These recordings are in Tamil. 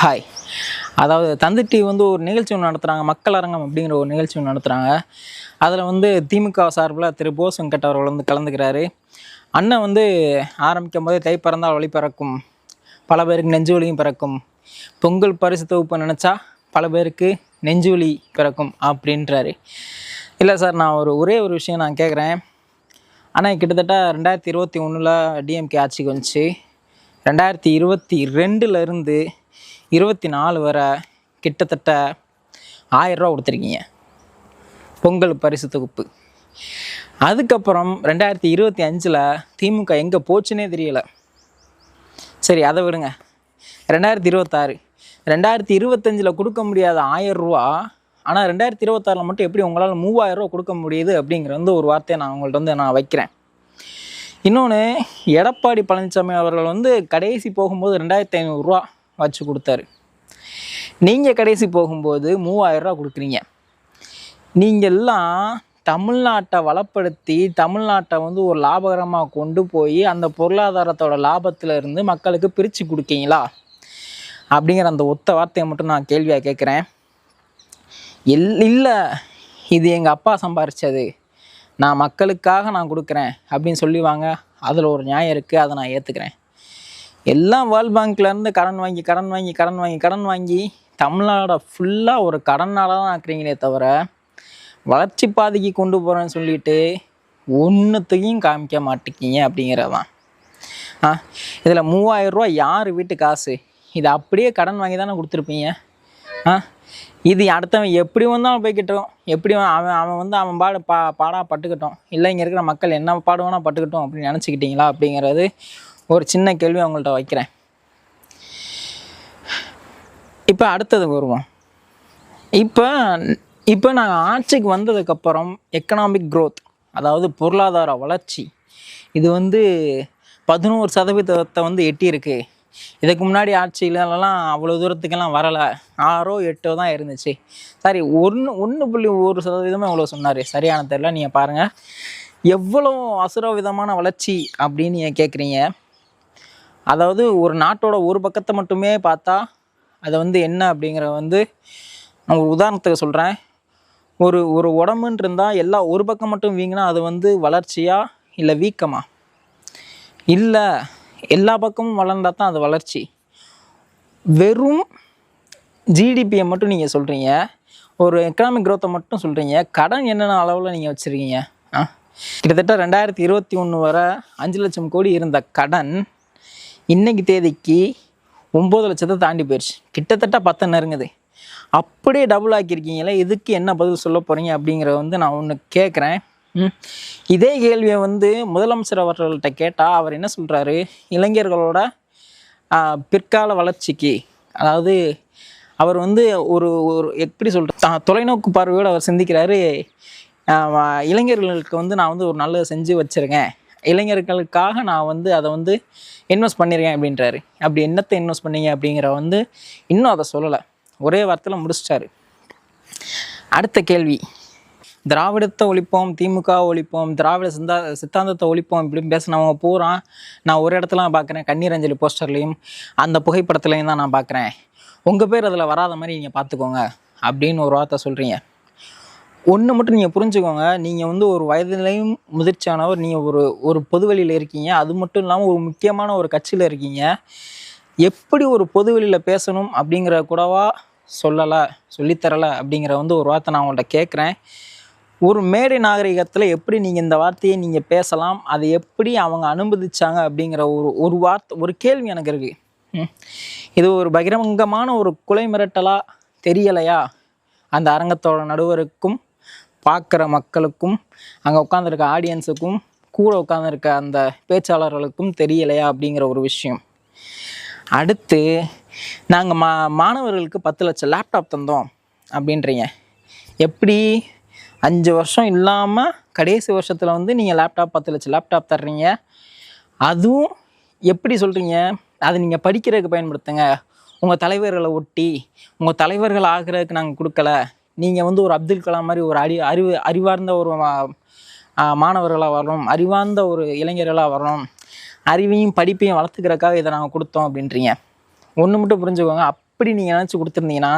ஹாய் அதாவது தந்தி டிவி வந்து ஒரு நிகழ்ச்சி ஒன்று நடத்துகிறாங்க மக்கள் அரங்கம் அப்படிங்கிற ஒரு நிகழ்ச்சி ஒன்று நடத்துகிறாங்க அதில் வந்து திமுக சார்பில் திரு போஸ் வெங்கட் அவர்கள் வந்து கலந்துக்கிறாரு. அண்ணன் வந்து ஆரம்பிக்கும் போதே தை பிறந்தால் வழி பிறக்கும் பல பேருக்கு நெஞ்சு வலியும் பிறக்கும். பொங்கல் பரிசு தொகுப்பு நினச்சா பல பேருக்கு நெஞ்சு வலி பிறக்கும் அப்படின்றாரு. இல்லை சார் நான் ஒரு ஒரே ஒரு விஷயம் நான் கேட்குறேன் ஆனால் கிட்டத்தட்ட ரெண்டாயிரத்தி இருபத்தி ஒன்றில் டிஎம்கே ஆட்சிக்கு வந்துச்சு. ரெண்டாயிரத்தி இருபத்தி ரெண்டுலேருந்து இருபத்தி நாலு வரை கிட்டத்தட்ட ஆயிரரூவா கொடுத்துருக்கீங்க. பொங்கல் பரிசு தொகுப்பு. அதுக்கப்புறம் ரெண்டாயிரத்தி இருபத்தி அஞ்சில் திமுக எங்கே போச்சுன்னே தெரியலை. சரி அதை விடுங்க. ரெண்டாயிரத்தி இருபத்தாறு. ரெண்டாயிரத்தி இருபத்தஞ்சில் கொடுக்க முடியாத ஆயிரம் ரூபா ஆனால் ரெண்டாயிரத்தி இருபத்தாறில் மட்டும் எப்படி உங்களால் மூவாயிரம் ரூபா கொடுக்க முடியுது அப்படிங்கிற வந்து ஒரு வார்த்தையை நான் உங்கள்கிட்ட வந்து நான் வைக்கிறேன். இன்னொன்று எடப்பாடி பழனிசாமி அவர்கள் வந்து கடைசி போகும்போது ரெண்டாயிரத்தி ஐநூறுரூவா வச்சு கொடுத்தாரு. நீங்கள் கடைசி போகும்போது மூவாயிரரூவா கொடுக்குறீங்க. நீங்கள் எல்லாம் தமிழ்நாட்டை வளப்படுத்தி தமிழ்நாட்டை வந்து ஒரு லாபகரமாக கொண்டு போய் அந்த பொருளாதாரத்தோட லாபத்தில் இருந்து மக்களுக்கு பிரித்து கொடுக்கீங்களா? அப்படிங்கிற அந்த ஒத்த வார்த்தையை மட்டும் நான் கேள்வியாக கேட்குறேன். எல் இல்லை இது எங்கள் அப்பா சம்பாரித்தது நான் மக்களுக்காக நான் கொடுக்குறேன் அப்படின்னு சொல்லிவாங்க. அதில் ஒரு நியாயம் இருக்குது அதை நான் ஏற்றுக்கிறேன் எல்லாம் வேர்ல்ட் பேங்க்லேருந்து கடன் வாங்கி கடன் வாங்கி கடன் வாங்கி கடன் வாங்கி தமிழ்நாடை ஃபுல்லாக ஒரு கடன் தான் ஆக்குறீங்களே தவிர வளர்ச்சி பாதைக்கு கொண்டு போகிறேன்னு சொல்லிட்டு ஒன்றுத்தையும் காமிக்க மாட்டேங்கிங்க அப்படிங்கிறது தான் ஆ இதில் மூவாயிரரூவா யார் வீட்டு காசு? இது அப்படியே கடன் வாங்கி தானே கொடுத்துருப்பீங்க? ஆ இது அடுத்தவன் எப்படி வந்தாலும் போய்கிட்டோம் எப்படி அவன் அவன் வந்து அவன் பாடு பா பாடாக பட்டுக்கட்டும். இல்லை இங்கே இருக்கிற மக்கள் என்ன பாடுவானா பட்டுக்கிட்டோம் அப்படின்னு நினச்சிக்கிட்டீங்களா அப்படிங்கிறது ஒரு சின்ன கேள்வி அவங்கள்ட்ட வைக்கிறேன். இப்போ அடுத்தது வருவோம். இப்போ இப்போ நாங்கள் ஆட்சிக்கு வந்ததுக்கப்புறம் எக்கனாமிக் க்ரோத் அதாவது பொருளாதார வளர்ச்சி இது வந்து பதினோரு சதவீதத்தை வந்து எட்டியிருக்கு. இதுக்கு முன்னாடி ஆட்சியிலலாம் அவ்வளோ தூரத்துக்கெல்லாம் வரலை. ஆறோ எட்டோ தான் இருந்துச்சு. சரி ஒன்று ஒன்று புள்ளி ஒரு சதவீதமே அவ்வளோ சொன்னார். சரியான தெரியல நீங்கள் பாருங்கள் எவ்வளோ அசுரவிதமான வளர்ச்சி அப்படின்னு நீங்கள் கேட்குறீங்க அதாவது ஒரு நாட்டோட ஒரு பக்கத்தை மட்டுமே பார்த்தா அதை வந்து என்ன அப்படிங்கிற வந்து நான் ஒரு உதாரணத்துக்கு சொல்கிறேன் ஒரு ஒரு உடம்புன்னு இருந்தால் எல்லா ஒரு பக்கம் மட்டும் வீங்கினா அது வந்து வளர்ச்சியா இல்லை வீக்கமா? இல்லை எல்லா பக்கமும் வளர்ந்தா தான் அது வளர்ச்சி. வெறும் ஜிடிபியை மட்டும் நீங்கள் சொல்கிறீங்க ஒரு எக்கனாமிக் க்ரோத்தை மட்டும் சொல்கிறீங்க கடன் என்னென்ன அளவில் நீங்கள் வச்சுருக்கீங்க? ஆ? கிட்டத்தட்ட ரெண்டாயிரத்தி இருபத்தி ஒன்று வரை அஞ்சு லட்சம் கோடி இருந்த கடன் இன்னைக்கு தேதிக்கு ஒம்பது லட்சத்தை தாண்டி போயிடுச்சு கிட்டத்தட்ட பத்து நெருங்குது. அப்படியே டபுள் ஆக்கியிருக்கீங்களே இதுக்கு என்ன பதில் சொல்ல போகிறீங்க அப்படிங்கிறத வந்து நான் ஒன்று கேட்குறேன் இதே கேள்வியை வந்து முதலமைச்சர் அவர்கள்ட்ட கேட்டால் அவர் என்ன சொல்கிறாரு இளைஞர்களோட பிற்கால வளர்ச்சிக்கு அதாவது அவர் வந்து ஒரு ஒரு எப்படி சொல்கிறது தொலைநோக்கு பார்வையோடு அவர் சிந்திக்கிறாரு. இளைஞர்களுக்கு வந்து நான் வந்து ஒரு நல்லது செஞ்சு வச்சுருக்கேன். இளைஞர்களுக்காக நான் வந்து அதை வந்து இன்வெஸ்ட் பண்ணியிருக்கேன் அப்படின்றாரு. அப்படி என்னத்தை இன்வெஸ்ட் பண்ணீங்க அப்படிங்கிற வந்து இன்னும் அதை சொல்லலை. ஒரே வார்த்தையில் முடிச்சிட்டாரு. அடுத்த கேள்வி. திராவிடத்தை ஒழிப்போம் திமுக ஒழிப்போம் திராவிட சிந்தா சித்தாந்தத்தை ஒழிப்போம் இப்படின்னு பேசினவங்க பூரா நான் ஒரு இடத்துல பார்க்குறேன் கண்ணீர் அஞ்சலி போஸ்டர்லேயும் அந்த புகைப்படத்துலையும் தான் நான் பார்க்குறேன் உங்கள் பேர் அதில் வராத மாதிரி நீங்கள் பார்த்துக்கோங்க அப்படின்னு ஒரு வார்த்தை சொல்கிறீங்க ஒன்று மட்டும் நீங்கள் புரிஞ்சுக்கோங்க. நீங்கள் வந்து ஒரு வயதிலையும் முதிர்ச்சியானவர் நீங்கள் ஒரு ஒரு பொதுவெளியில் இருக்கீங்க. அது மட்டும் இல்லாமல் ஒரு முக்கியமான ஒரு கட்சியில் இருக்கீங்க. எப்படி ஒரு பொதுவெளியில் பேசணும் அப்படிங்கிற கூடவா சொல்லலை சொல்லித்தரலை அப்படிங்கிற வந்து ஒரு வார்த்தை நான் உங்கள்கிட்ட கேட்குறேன் ஒரு மேடை நாகரிகத்தில் எப்படி நீங்கள் இந்த வார்த்தையை நீங்கள் பேசலாம் அதை எப்படி அவங்க அனுமதிச்சாங்க அப்படிங்கிற ஒரு ஒரு வார்த்தை ஒரு கேள்வி எனக்கு இருக்குது இது ஒரு பகிரங்கமான ஒரு குலை மிரட்டலாக தெரியலையா? அந்த அரங்கத்தோட நடுவருக்கும் பார்க்குற மக்களுக்கும் அங்கே உட்காந்துருக்க ஆடியன்ஸுக்கும் கூட உட்காந்துருக்க அந்த பேச்சாளர்களுக்கும் தெரியலையா அப்படிங்கிற ஒரு விஷயம். அடுத்து நாங்கள் மா மாணவர்களுக்கு பத்து லட்சம் லேப்டாப் தந்தோம் அப்படின்றீங்க. எப்படி? அஞ்சு வருஷம் இல்லாமல் கடைசி வருஷத்தில் வந்து நீங்கள் லேப்டாப் பத்து லட்சம் லேப்டாப் தர்றீங்க. அதுவும் எப்படி சொல்கிறீங்க அதை நீங்கள் படிக்கிறதுக்கு பயன்படுத்துங்க. உங்கள் தலைவர்களை ஒட்டி உங்கள் தலைவர்கள் ஆகிறதுக்கு நாங்கள் கொடுக்கல. நீங்கள் வந்து ஒரு அப்துல் கலாம் மாதிரி ஒரு அறி அறிவு அறிவார்ந்த ஒரு மாணவர்களாக வரணும் அறிவார்ந்த ஒரு இளைஞர்களாக வரணும் அறிவையும் படிப்பையும் வளர்த்துக்கிறக்காக இதை நாங்கள் கொடுத்தோம் அப்படின்றீங்க. ஒன்று மட்டும் புரிஞ்சுக்கோங்க அப்படி நீங்கள் நினச்சி கொடுத்துருந்தீங்கன்னா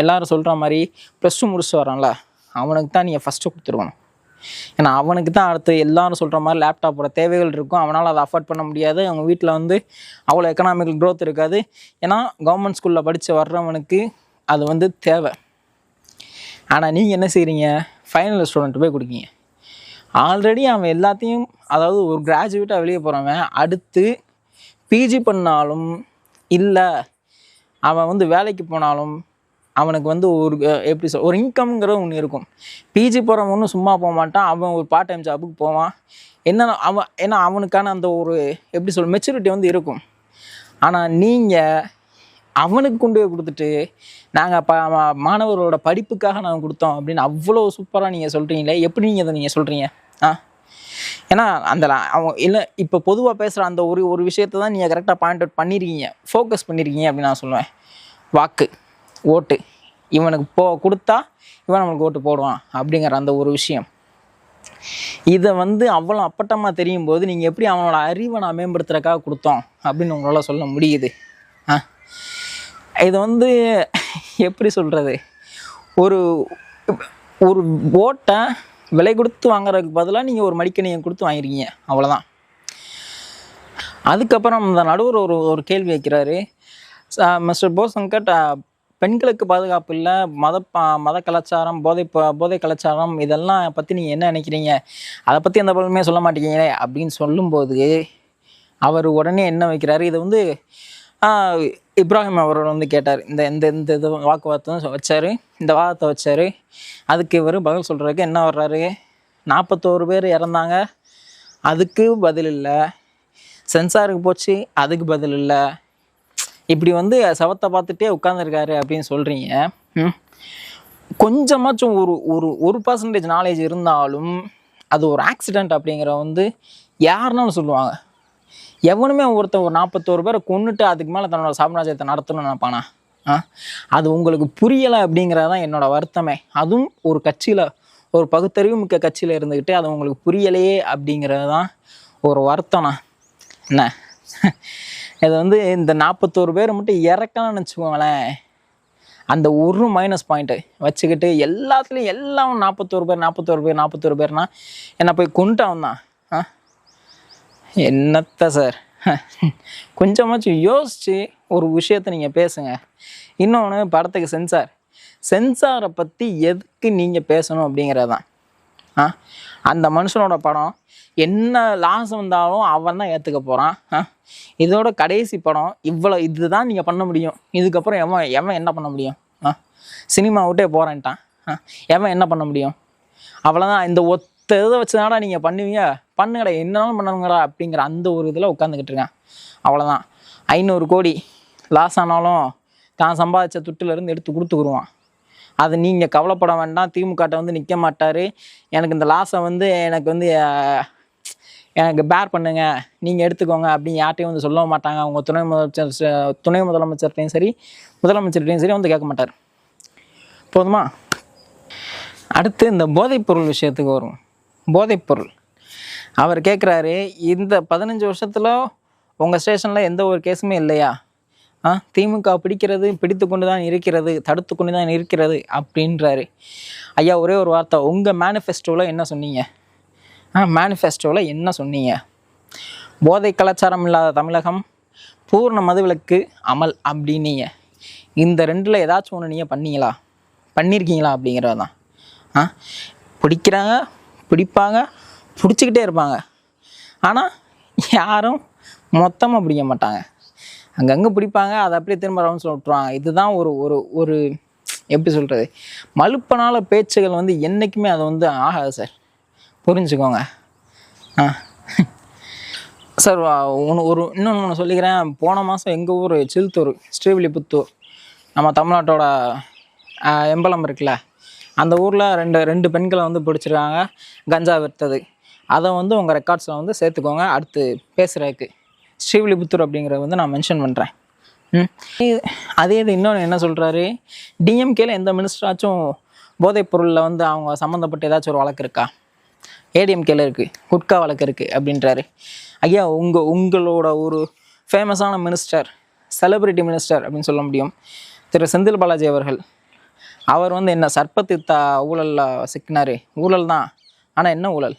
எல்லாரும் சொல்கிற மாதிரி ப்ளஸ் டூ முடிச்சுட்டு வரான்ல அவனுக்கு தான் நீங்கள் ஃபஸ்ட்டு கொடுத்துருக்கணும். ஏன்னா அவனுக்கு தான் அடுத்து எல்லாரும் சொல்கிற மாதிரி லேப்டாப்போட தேவைகள் இருக்கும். அவனால் அதை அஃபோர்ட் பண்ண முடியாது. அவங்க வீட்டில் வந்து அவ்வளோ எக்கனாமிக்கல் க்ரோத் இருக்காது. ஏன்னா கவர்மெண்ட் ஸ்கூலில் படித்து வர்றவனுக்கு அது வந்து தேவை. ஆனால் நீங்கள் என்ன செய்கிறீங்க ஃபைனல் ஸ்டூடெண்ட் போய் கொடுக்கீங்க. ஆல்ரெடி அவன் எல்லாத்தையும் அதாவது ஒரு கிராஜுவேட்டாக வெளியே போகிறவன் அடுத்து பிஜி பண்ணாலும் இல்லை அவன் வந்து வேலைக்கு போனாலும் அவனுக்கு வந்து ஒரு எப்படி சொல் ஒரு இன்கம்ங்கிறது ஒன்று இருக்கும். பிஜி போகிறவன் ஒன்றும் சும்மா போக மாட்டான். அவன் ஒரு பார்ட் டைம் ஜாபுக்கு போவான். என்ன அவன் ஏன்னா அவனுக்கான அந்த ஒரு எப்படி சொல் மெச்சூரிட்டி வந்து இருக்கும். ஆனால் நீங்கள் அவனுக்கு கொண்டு போய் கொடுத்துட்டு நாங்கள் ப மாணவர்களோட படிப்புக்காக நாங்கள் கொடுத்தோம் அப்படின்னு அவ்வளோ சூப்பராக நீங்கள் சொல்கிறீங்களே எப்படி நீங்கள் அதை நீங்கள் சொல்கிறீங்க ஆ? ஏன்னா அந்த அவங்க இல்லை இப்போ பொதுவாக பேசுகிற அந்த ஒரு ஒரு விஷயத்தை தான் நீங்கள் கரெக்டாக பாயிண்ட் அவுட் பண்ணியிருக்கீங்க ஃபோக்கஸ் பண்ணியிருக்கீங்க அப்படின்னு நான் சொல்லுவேன். வாக்கு ஓட்டு. இவனுக்கு போ கொடுத்தா இவன் நம்மளுக்கு ஓட்டு போடுவான் அப்படிங்கிற அந்த ஒரு விஷயம். இதை வந்து அவ்வளோ அப்பட்டமாக தெரியும் போது நீங்கள் எப்படி அவனோட அறிவை நான் மேம்படுத்துறதுக்காக கொடுத்தோம் அப்படின்னு உங்களால் சொல்ல முடியுது. ஆ? இது வந்து எப்படி சொல்கிறது ஒரு ஒரு ஓட்டை விலை கொடுத்து வாங்குறதுக்கு பதிலாக நீங்கள் ஒரு மடிக்கணியை கொடுத்து வாங்கிருக்கீங்க. அவ்வளோதான் அதுக்கப்புறம் இந்த நடுவர் ஒரு ஒரு கேள்வி வைக்கிறாரு. மிஸ்டர் போசங்கட் பெண்களுக்கு பாதுகாப்பு இல்லை மத மத கலாச்சாரம் போதை போதை கலாச்சாரம் இதெல்லாம் பற்றி நீங்கள் என்ன நினைக்கிறீங்க? அதை பற்றி எந்த பொருளுமே சொல்ல மாட்டேங்கிறீங்களே அப்படின்னு சொல்லும்போது அவர் உடனே என்ன வைக்கிறாரு? இது வந்து இப்ராஹிம் அவரோட வந்து கேட்டார் இந்த இந்த இந்த இது வாக்குவாதத்தை வச்சார் இந்த வாதத்தை வச்சார். அதுக்கு இவர் பதில் சொல்கிறதுக்கு என்ன வர்றாரு? நாற்பத்தோரு பேர் இறந்தாங்க அதுக்கு பதில் இல்லை. சென்சாருக்கு போச்சு அதுக்கு பதில் இல்லை. இப்படி வந்து சவத்தை பார்த்துட்டே உட்காந்துருக்காரு அப்படின்னு சொல்கிறீங்க கொஞ்சமாச்சும் ஒரு ஒரு ஒரு பர்சன்டேஜ் நாலேஜ் இருந்தாலும் அது ஒரு ஆக்சிடெண்ட் அப்படிங்கிற வந்து யாருனாலும் சொல்லுவாங்க. எவனுமே ஒருத்தன் ஒரு நாற்பத்தோரு பேரை கொன்னுட்டு அதுக்கு மேலே தன்னோட சாம்ராஜ்யத்தை நடத்தணும்னு நினைப்பானா? ஆ? அது உங்களுக்கு புரியலை அப்படிங்கிறது தான் என்னோட வருத்தமே. அதுவும் ஒரு கட்சியில் ஒரு பகுத்தறிவு மிக்க கட்சியில் இருந்துக்கிட்டு அது உங்களுக்கு புரியலையே அப்படிங்கிறது தான் ஒரு வருத்தம்ண்ணா. என்ன? இது வந்து இந்த நாற்பத்தோரு பேர் மட்டும் இறக்கணும்னு வச்சுக்கோங்களேன் அந்த ஒரு மைனஸ் பாயிண்ட்டு வச்சுக்கிட்டு எல்லாத்துலேயும் எல்லாம் நாற்பத்தோரு பேர் நாற்பத்தோரு பேர் நாற்பத்தோரு பேர்னா என்னை போய் கொண்டுட்டான் தான் ஆ? என்னத்த சார்? கொஞ்சமாச்சும் யோசித்து ஒரு விஷயத்தை நீங்கள் பேசுங்க. இன்னொன்று படத்துக்கு சென்சார். சென்சாரை பற்றி எதுக்கு நீங்கள் பேசணும் அப்படிங்கிறது தான் ஆ? அந்த மனுஷனோட படம் என்ன லாஸ் வந்தாலும் அவன் தான் ஏற்றுக்க போகிறான் ஆ? இதோட கடைசி படம் இவ்வளோ இதுதான் நீங்கள் பண்ண முடியும். இதுக்கப்புறம் எவன் எவன் என்ன பண்ண முடியும்? ஆ? சினிமா விட்டே போகிறேன்ட்டான் ஆ? எவன் என்ன பண்ண முடியும்? அவ்வளோதான் இந்த மற்ற இதை வச்சுதாடா நீங்கள் பண்ணுவீங்க. பண்ணுங்கடா என்னாலும் பண்ணணுங்கடா அப்படிங்கிற அந்த ஒரு இதில் உட்காந்துக்கிட்டு இருக்கேன். அவ்வளோதான் ஐநூறு கோடி லாஸ் ஆனாலும் தான் சம்பாதிச்ச துட்டிலேருந்து எடுத்து கொடுத்துக்குருவான். அது நீங்கள் கவலைப்பட வேண்டாம். திமுகட்ட வந்து நிற்க மாட்டார். எனக்கு இந்த லாஸை வந்து எனக்கு வந்து எனக்கு பேர் பண்ணுங்க. நீங்கள் எடுத்துக்கோங்க அப்படின்னு யார்ட்டையும் வந்து சொல்லவும் மாட்டாங்க. அவங்க துணை முதலமைச்சர் ச- துணை முதலமைச்சர்கிட்டையும் சரி முதலமைச்சர்கிட்டையும் சரி வந்து கேட்க மாட்டார். போதுமா? அடுத்து இந்த போதைப்பொருள் விஷயத்துக்கு வரும். போதைப்பொருள். அவர் கேட்குறாரு இந்த பதினஞ்சு வருஷத்தில் உங்கள் ஸ்டேஷனில் எந்த ஒரு கேஸுமே இல்லையா? ஆ திமுக பிடிக்கிறது பிடித்து கொண்டு தான் இருக்கிறது தடுத்து கொண்டு தான் இருக்கிறது அப்படின்றாரு. ஐயா ஒரே ஒரு வார்த்தை உங்கள் மேனிஃபெஸ்டோவில் என்ன சொன்னீங்க? ஆ மேனிஃபெஸ்டோவில் என்ன சொன்னீங்க? போதை கலாச்சாரம் இல்லாத தமிழகம் பூர்ண மதுவிலக்கு அமல் அப்படின்னீங்க. இந்த ரெண்டில் ஏதாச்சும் ஒன்று நீங்கள் பண்ணீங்களா? பண்ணியிருக்கீங்களா அப்படிங்கிறது தான் ஆ பிடிக்கிறாங்க பிடிப்பாங்க பிடிச்சிக்கிட்டே இருப்பாங்க. ஆனால் யாரும் மொத்தமாக பிடிக்க மாட்டாங்க. அங்கங்கே பிடிப்பாங்க அதை அப்படியே திரும்ப ரவுண்ட்ஸ் விட்டுருவாங்க. இதுதான் ஒரு ஒரு ஒரு எப்படி சொல்கிறது மலுப்பனால பேச்சுகள் வந்து என்றைக்குமே அது வந்து ஆகாது சார். புரிஞ்சுக்கோங்க. ஆ. சார் ஒன்று ஒரு இன்னொன்று ஒன்று சொல்லிக்கிறேன். போன மாதம் எங்கள் ஊர் சில்த்தூர் ஸ்ரீவில்லிபுத்தூர் நம்ம தமிழ்நாட்டோட எம்பலம் இருக்குல்ல? அந்த ஊரில் ரெண்டு ரெண்டு பெண்களை வந்து பிடிச்சிருக்காங்க. கஞ்சா விற்றது அதை வந்து உங்கள் ரெக்கார்ட்ஸில் வந்து சேர்த்துக்கோங்க. அடுத்து பேசுகிறதுக்கு ஸ்ரீவில்லிபுத்தூர் அப்படிங்கிறத வந்து நான் மென்ஷன் பண்ணுறேன் ம். இது- அதே இது இன்னொன்று என்ன சொல்கிறாரு டிஎம்கேல எந்த மினிஸ்டராச்சும் போதைப் பொருளில் வந்து அவங்க சம்மந்தப்பட்ட ஏதாச்சும் ஒரு வழக்கு இருக்கா? ஏடிஎம்கேல இருக்குது குட்கா வழக்கு இருக்குது அப்படின்றாரு. ஐயா உங்கள் உங்களோட ஒரு ஃபேமஸான மினிஸ்டர் செலிப்ரிட்டி மினிஸ்டர் அப்படின்னு சொல்ல முடியும். திரு செந்தில் பாலாஜி அவர்கள். அவர் வந்து என்ன சர்ப்பத்தித்தா ஊழலில் சிக்கினார். ஊழல் தான். ஆனால் என்ன ஊழல்?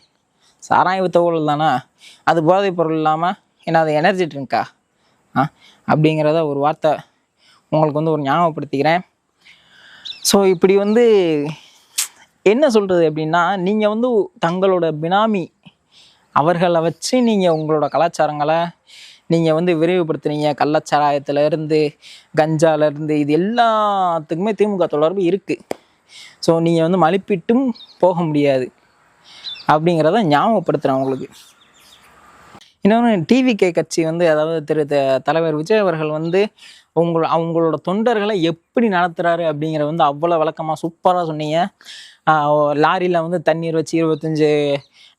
சாராய வித்த ஊழல் தானா? அது போதைப் பொருள் இல்லாமல் என்ன அது எனர்ஜி ட்ரிங்க்கா ஆ? அப்படிங்கிறத ஒரு வார்த்தை உங்களுக்கு வந்து ஒரு ஞாபகப்படுத்திக்கிறேன். ஸோ இப்படி வந்து என்ன சொல்கிறது அப்படின்னா நீங்கள் வந்து தங்களோட பினாமி அவர்களை வச்சு நீங்கள் உங்களோட கலாச்சாரங்களை நீங்கள் வந்து விரிவுபடுத்துனீங்க. கள்ளச்சாராயத்துலேருந்து கஞ்சாலேருந்து கஞ்சால இருந்து இது எல்லாத்துக்குமே திமுக தொடர்பு இருக்குது ஸோ நீங்கள் வந்து மலிப்பிட்டும் போக முடியாது. அப்படிங்கிறத ஞாபகப்படுத்துகிறேன் உங்களுக்கு. இன்னொன்று டிவிகே கட்சி வந்து அதாவது திரு த- தலைவர் விஜய் அவர்கள் வந்து உங்கள் அவங்களோட தொண்டர்களை எப்படி நடத்துகிறாரு அப்படிங்கிற வந்து அவ்வளோ விளக்கமாக சூப்பராக சொன்னீங்க. லாரியில் வந்து தண்ணீர் வச்சு இருபத்தஞ்சு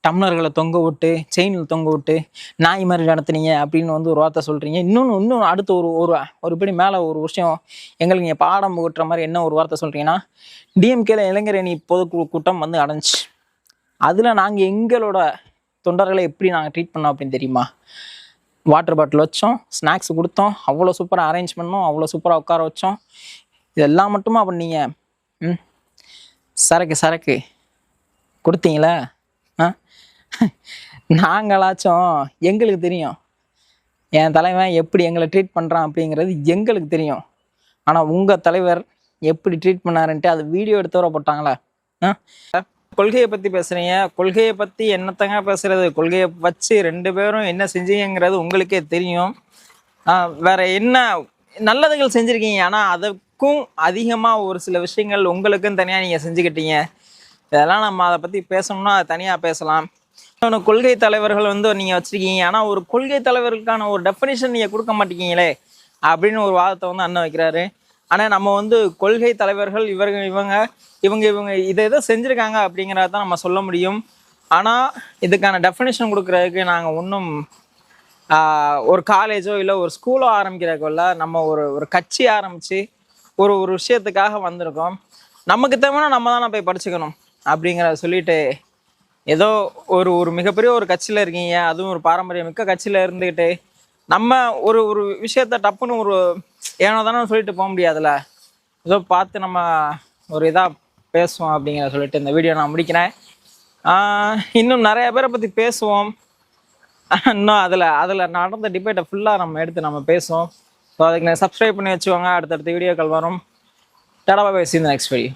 டம்ளர்களை தொங்க விட்டு செயினில் தொங்க விட்டு நாய் மாதிரி நடத்துனீங்க அப்படின்னு வந்து ஒரு வார்த்தை சொல்கிறீங்க இன்னொன்று இன்னும் அடுத்து ஒரு ஒரு ஒரு படி மேலே ஒரு விஷயம் எங்களுக்கு நீங்கள் பாடம் புகட்டுற மாதிரி என்ன ஒரு வார்த்தை சொல்கிறீங்கன்னா டிஎம்கேல இளைஞரணி பொதுக்குழு கூட்டம் வந்து அடைஞ்சி அதில் நாங்கள் எங்களோட தொண்டர்களை எப்படி நாங்கள் ட்ரீட் பண்ணோம் அப்படின்னு தெரியுமா? வாட்டர் பாட்டில் வச்சோம் ஸ்நாக்ஸ் கொடுத்தோம் அவ்வளோ சூப்பராக அரேஞ்ச் பண்ணோம் அவ்வளோ சூப்பராக உட்கார வச்சோம். இதெல்லாம் மட்டுமா பண்ணீங்க ம். சரக்கு சரக்கு. கொடுத்தீங்களா? ஆ? நாங்களாச்சும் எங்களுக்கு தெரியும். என் தலைவன் எப்படி எங்களை ட்ரீட் பண்ணுறான் அப்படிங்கிறது எங்களுக்கு தெரியும். ஆனால் உங்கள் தலைவர் எப்படி ட்ரீட் பண்ணாருன்ட்டு அது வீடியோ எடுத்து வர ஆ? கொள்கையை பற்றி பேசுகிறீங்க கொள்கையை பற்றி என்னத்தங்க பேசுகிறது கொள்கையை வச்சு ரெண்டு பேரும் என்ன செஞ்சீங்கிறது உங்களுக்கே தெரியும். ஆ, வேற என்ன நல்லதுகள் செஞ்சுருக்கீங்க? ஆனால் அதுக்கும் அதிகமாக ஒரு சில விஷயங்கள் உங்களுக்கும் தனியாக நீங்கள் செஞ்சுக்கிட்டீங்க. இதெல்லாம் நம்ம அதை பற்றி பேசணும்னா தனியாக பேசலாம். இன்னொன்று கொள்கை தலைவர்கள் வந்து நீங்கள் வச்சுருக்கீங்க. ஆனால் ஒரு கொள்கை தலைவருக்கான ஒரு டெஃபினேஷன் நீங்கள் கொடுக்க மாட்டீங்களே அப்படின்னு ஒரு வாதத்தை வந்து அண்ணன் வைக்கிறாரு. ஆனால் நம்ம வந்து கொள்கை தலைவர்கள் இவர்கள் இவங்க இவங்க இவங்க இதை எதை செஞ்சுருக்காங்க அப்படிங்கிறத தான் நம்ம சொல்ல முடியும். ஆனால் இதுக்கான டெஃபினேஷன் கொடுக்குறதுக்கு நாங்கள் ஒன்றும் ஒரு காலேஜோ இல்லை ஒரு ஸ்கூலோ ஆரம்பிக்கிறதுக்குள்ள நம்ம ஒரு ஒரு கட்சி ஆரம்பித்து ஒரு ஒரு விஷயத்துக்காக வந்திருக்கோம். நமக்கு தேவைன்னா நம்ம தானே போய் படிச்சுக்கணும் அப்படிங்கிறத சொல்லிட்டு ஏதோ ஒரு ஒரு மிகப்பெரிய ஒரு கட்சியில் இருக்கீங்க. அதுவும் ஒரு பாரம்பரிய மிக்க கட்சியில் இருந்துக்கிட்டு நம்ம ஒரு ஒரு விஷயத்த டப்புன்னு ஒரு ஏனோ தானே சொல்லிட்டு போக முடியாதுல்ல. ஏதோ பார்த்து நம்ம ஒரு இதாக பேசுவோம் அப்படிங்கிற சொல்லிட்டு இந்த வீடியோ நான் முடிக்கிறேன். இன்னும் நிறைய பேரை பற்றி பேசுவோம். இன்னும் அதில் அதில் நடந்த டிபேட்டை ஃபுல்லாக நம்ம எடுத்து நம்ம பேசுவோம். ஸோ அதுக்கு சப்ஸ்கிரைப் பண்ணி வச்சுக்கோங்க. அடுத்தடுத்த வீடியோக்கள் வரும். டடா பேசி இந்த நெக்ஸ்ட் வீடியோ